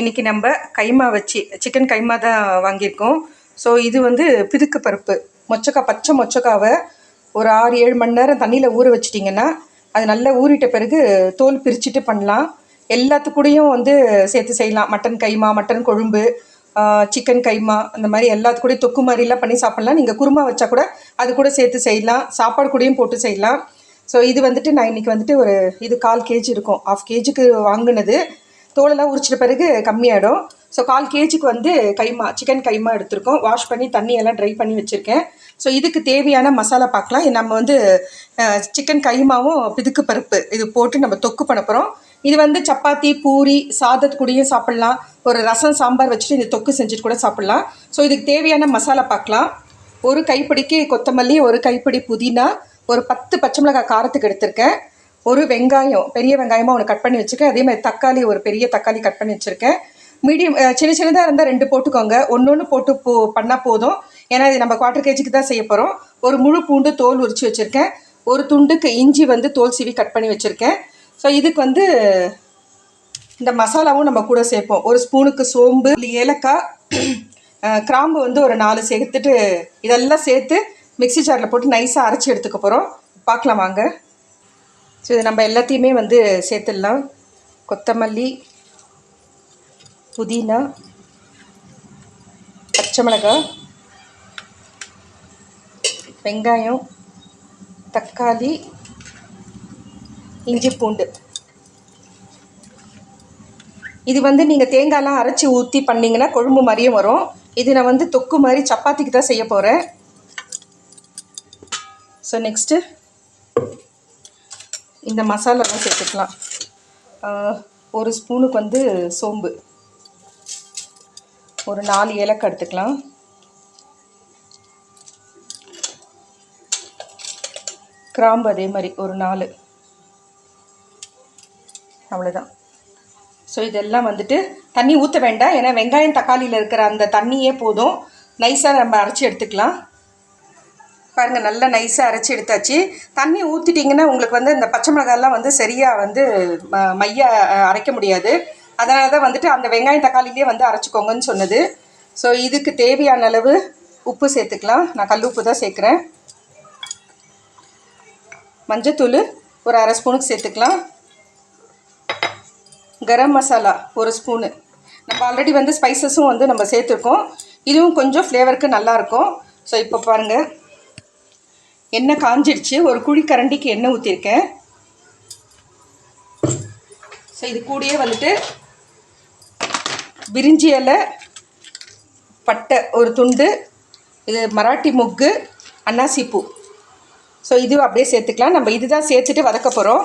இன்றைக்கி நம்ம கைமா வச்சு சிக்கன் கைமா தான் வாங்கியிருக்கோம். ஸோ இது வந்து பிதுக்கு பருப்பு. மொச்சக்காய் பச்சை மொச்சக்காவை ஒரு ஆறு ஏழு மணி நேரம் தண்ணியில் ஊற வச்சிட்டிங்கன்னா அது நல்லா ஊறிட்ட பிறகு தோல் பிரிச்சுட்டு பண்ணலாம். எல்லாத்துக்கூடயும் வந்து சேர்த்து செய்யலாம். மட்டன் கைமா மட்டன் கொழும்பு சிக்கன் கைமா அந்த மாதிரி எல்லாத்துக்கூடையும் தொக்கு மாதிரிலாம் பண்ணி சாப்பிட்லாம். நீங்கள் குருமா வச்சா கூட அது கூட சேர்த்து செய்யலாம். சாப்பாடு கூடயும் போட்டு செய்யலாம். ஸோ இது வந்துட்டு நான் இன்றைக்கி வந்துட்டு ஒரு இது கால் கேஜி இருக்கும். ஆஃப் கேஜிக்கு வாங்கினது. தோலெல்லாம் உரிச்சிட்ட பிறகு கம்மியாயிடும். ஸோ கால் கேஜிக்கு வந்து கைமா சிக்கன் கைமா எடுத்திருக்கோம். வாஷ் பண்ணி தண்ணியெல்லாம் ட்ரை பண்ணி வச்சுருக்கேன். ஸோ இதுக்கு தேவையான மசாலா பார்க்கலாம் நம்ம வந்து சிக்கன் கைமாவும் பிதுக்கு பருப்பு இது போட்டு நம்ம தொக்கு பண்ண போகிறோம் இது வந்து சப்பாத்தி பூரி சாதத்து கூடயும் சாப்பிட்லாம். ஒரு ரசம் சாம்பார் வச்சுட்டு இந்த தொக்கு செஞ்சுட்டு கூட சாப்பிட்லாம். ஸோ இதுக்கு தேவையான மசாலா பார்க்கலாம் ஒரு கைப்பிடிக்கு கொத்தமல்லி ஒரு கைப்பிடி புதினா ஒரு பத்து பச்சை மிளகாய் காரத்துக்கு எடுத்திருக்கேன். ஒரு வெங்காயம் பெரிய வெங்காயமாக ஒன்று கட் பண்ணி வச்சுருக்கேன். அதே மாதிரி தக்காளி ஒரு பெரிய தக்காளி கட் பண்ணி வச்சுருக்கேன். மீடியம் சின்ன சின்னதாக இருந்தால் ரெண்டு போட்டுக்கோங்க. ஒன்று ஒன்று போட்டு போ பண்ணால் போதும். ஏன்னா இது நம்ம குவார்ட்டர் கேஜிக்கு தான் செய்ய போகிறோம் ஒரு முழு பூண்டு தோல் உரித்து வச்சுருக்கேன். ஒரு துண்டுக்கு இஞ்சி வந்து தோல் சீவி கட் பண்ணி வச்சுருக்கேன். ஸோ இதுக்கு வந்து இந்த மசாலாவும் நம்ம கூட சேர்ப்போம். ஒரு ஸ்பூனுக்கு சோம்பு ஏலக்காய் கிராம்பு வந்து ஒரு நாலு சேர்த்துட்டு இதெல்லாம் சேர்த்து மிக்ஸி ஜாரில் போட்டு நைஸாக அரைச்சி எடுத்துக்க போகிறோம் பார்க்கலாம் வாங்க. ஸோ இது நம்ம எல்லாத்தையுமே வந்து சேர்த்துடலாம். கொத்தமல்லி புதினா பச்சை மிளகாய் வெங்காயம் தக்காளி இஞ்சி பூண்டு. இது வந்து நீங்கள் தேங்காய்லாம் அரைச்சி ஊற்றி பண்ணிங்கன்னா கொழும்பு மாதிரியும் வரும். இது நான் வந்து தொக்கு மாதிரி சப்பாத்திக்கு தான் செய்ய போகிறேன் ஸோ நெக்ஸ்ட்டு இந்த மசாலாலாம் சேர்த்துக்கலாம். ஒரு ஸ்பூனுக்கு வந்து சோம்பு. ஒரு நாலு ஏலக்காய் எடுத்துக்கலாம். கிராம்பு அதே மாதிரி ஒரு நாலு. அவ்வளோதான் ஸோ இதெல்லாம் வந்துட்டு தண்ணி ஊற்ற வேண்டாம். ஏன்னா வெங்காயம் தக்காளியில் இருக்கிற அந்த தண்ணியே போதும். நைஸாக நம்ம அரைச்சி எடுத்துக்கலாம். பாருங்கள் நல்லா நைஸாக அரைச்சி எடுத்தாச்சு. தண்ணி ஊற்றிட்டிங்கன்னா உங்களுக்கு வந்து இந்த பச்சை மிளகாலாம் வந்து சரியாக வந்து ம- மைய அரைக்க முடியாது. அதனால தான் வந்துட்டு அந்த வெங்காயம் தக்காளிலே வந்து அரைச்சிக்கோங்கன்னு சொன்னது. ஸோ இதுக்கு தேவையான அளவு உப்பு சேர்த்துக்கலாம். நான் கல் உப்பு தான் சேர்க்குறேன். மஞ்சத்தூள் ஒரு அரை ஸ்பூனுக்கு சேர்த்துக்கலாம். கரம் மசாலா ஒரு ஸ்பூனு. நம்ம ஆல்ரெடி வந்து ஸ்பைசஸும் வந்து நம்ம சேர்த்துருக்கோம். இதுவும் கொஞ்சம் ஃப்ளேவருக்கு நல்லாயிருக்கும் ஸோ இப்போ பாருங்கள் எண்ணெய் காஞ்சிடுச்சு ஒரு குழி கரண்டிக்கு எண்ணெய் ஊற்றிருக்கேன் ஸோ இது கூடயே வந்துட்டு பிரிஞ்சி இலை பட்டை ஒரு துண்டு இது மராட்டி முக்கு அன்னாசிப்பூ ஸோ இது அப்படியே சேர்த்துக்கலாம். நம்ம இது தான் சேர்த்துட்டு வதக்க போகிறோம்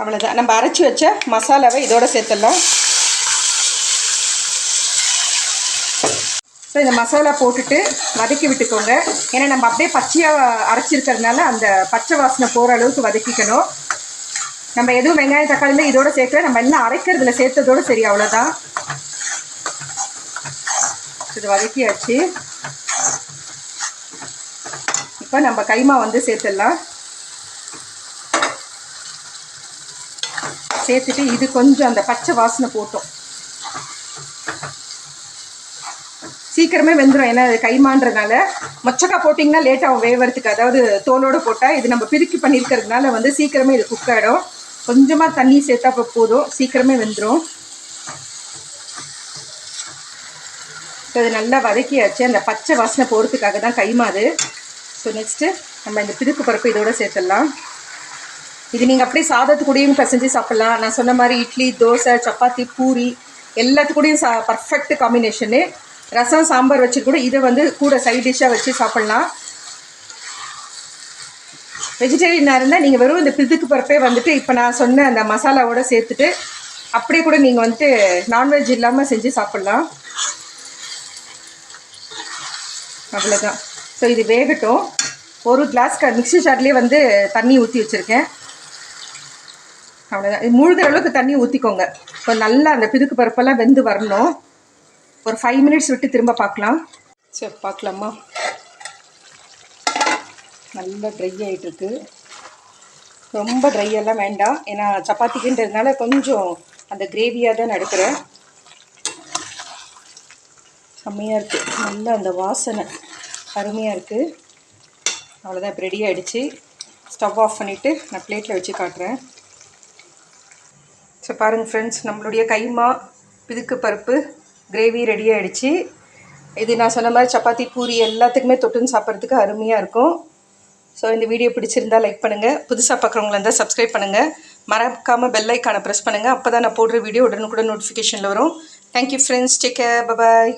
அவ்வளோதான் நம்ம அரைச்சி வச்ச மசாலாவை இதோட சேர்த்துடலாம். ஸோ இந்த மசாலா போட்டுட்டு வதக்கி விட்டுக்கோங்க. ஏன்னா நம்ம அப்படியே பச்சையாக அரைச்சிருக்கிறதுனால அந்த பச்சை வாசனை போகிற அளவுக்கு வதக்கிக்கணும். நம்ம எதுவும் வெங்காயம் தக்காளியில் இதோட சேர்க்கல. நம்ம எல்லாம் அரைக்கிறதுல சேர்த்ததோட சரி அவ்வளோதான் இது வதக்கியாச்சு. இப்போ நம்ம கைமா வந்து சேர்த்துடலாம். சேர்த்துட்டு இது கொஞ்சம் அந்த பச்சை வாசனை போட்டோம். சீக்கிரமே வெந்துடும் ஏன்னா அது கைமான்றதுனால மொச்சக்காய் போட்டிங்கன்னா லேட் ஆகும் வேவறதுக்கு அதாவது தோலோடு போட்டால் இது நம்ம பிரிக்கி பண்ணியிருக்கிறதுனால வந்து சீக்கிரமே இது குக் ஆகிடும் கொஞ்சமாக தண்ணி சேர்த்தா இப்போ போதும். சீக்கிரமே வெந்துடும் ஸோ இது நல்லா வதக்கியாச்சு. அந்த பச்சை வாசனை போகிறதுக்காக தான் கைமாது ஸோ நெக்ஸ்ட்டு நம்ம இந்த பிதுக்கு பருப்பு இதோட சேர்த்துடலாம். இது நீங்கள் அப்படியே சாதத்துக்கூடையும் பிசைஞ்சு சாப்பிட்லாம். நான் சொன்ன மாதிரி இட்லி தோசை சப்பாத்தி பூரி எல்லாத்துக்கூடையும் சா பர்ஃபெக்ட் காம்பினேஷனு ரசம் சாம்பார் வச்சு கூட இதை வந்து கூட சைட் டிஷ்ஷாக வச்சு சாப்பிட்லாம். வெஜிடேரியனாக இருந்தால் நீங்கள் வெறும் இந்த பிதுக்கு பருப்பே வந்துட்டு இப்போ நான் சொன்ன அந்த மசாலாவோட சேர்த்துட்டு அப்படியே கூட நீங்கள் வந்துட்டு நான்வெஜ் இல்லாமல் செஞ்சு சாப்பிட்லாம். அவ்வளோதான் ஸோ இது வேகட்டும். ஒரு கிளாஸ் க மிக்ஸி ஜார்லேயே வந்து தண்ணி ஊற்றி வச்சுருக்கேன். அவ்வளோதான் இது முழுகிற அளவுக்கு தண்ணி ஊற்றிக்கோங்க இப்போ நல்லா அந்த பிதுக்கு பருப்பெல்லாம் வெந்து வரணும். ஒரு ஃபைவ் மினிட்ஸ் விட்டு திரும்ப பார்க்கலாம். சரி பார்க்கலாமா? நல்லா ட்ரை ஆகிட்டுருக்கு ரொம்ப ட்ரை எல்லாம் வேண்டாம். ஏன்னா சப்பாத்திக்குன்றதுனால கொஞ்சம் அந்த கிரேவியாக தான் எடுக்கிறேன் செம்மையாக இருக்குது நல்லா அந்த வாசனை. அருமையாக இருக்குது அவ்வளோதான் இப்போ ரெடி ஆகிடுச்சு ஸ்டவ் ஆஃப் பண்ணிவிட்டு நான் பிளேட்டில் வச்சு காட்டுறேன். ஸோ பாருங்கள் ஃப்ரெண்ட்ஸ் நம்மளுடைய கைமா பிதுக்கு பருப்பு. கிரேவி ரெடி ஆகிடுச்சு இது நான் சொன்ன மாதிரி சப்பாத்தி பூரி எல்லாத்துக்குமே தொட்டுன்னு சாப்பிட்றதுக்கு அருமையாக இருக்கும். ஸோ இந்த வீடியோ பிடிச்சிருந்தா லைக் பண்ணுங்கள் புதுசாக பார்க்குறவங்களா இருந்தால் சப்ஸ்கிரைப் பண்ணுங்கள் மறக்காமல் பெல் ஐக்கானை ப்ரெஸ் பண்ணுங்கள் அப்போ தான் நான் போடுற வீடியோ உடனுக்குடன் நோட்டிஃபிகேஷனில் வரும். Thank you friends take care bye bye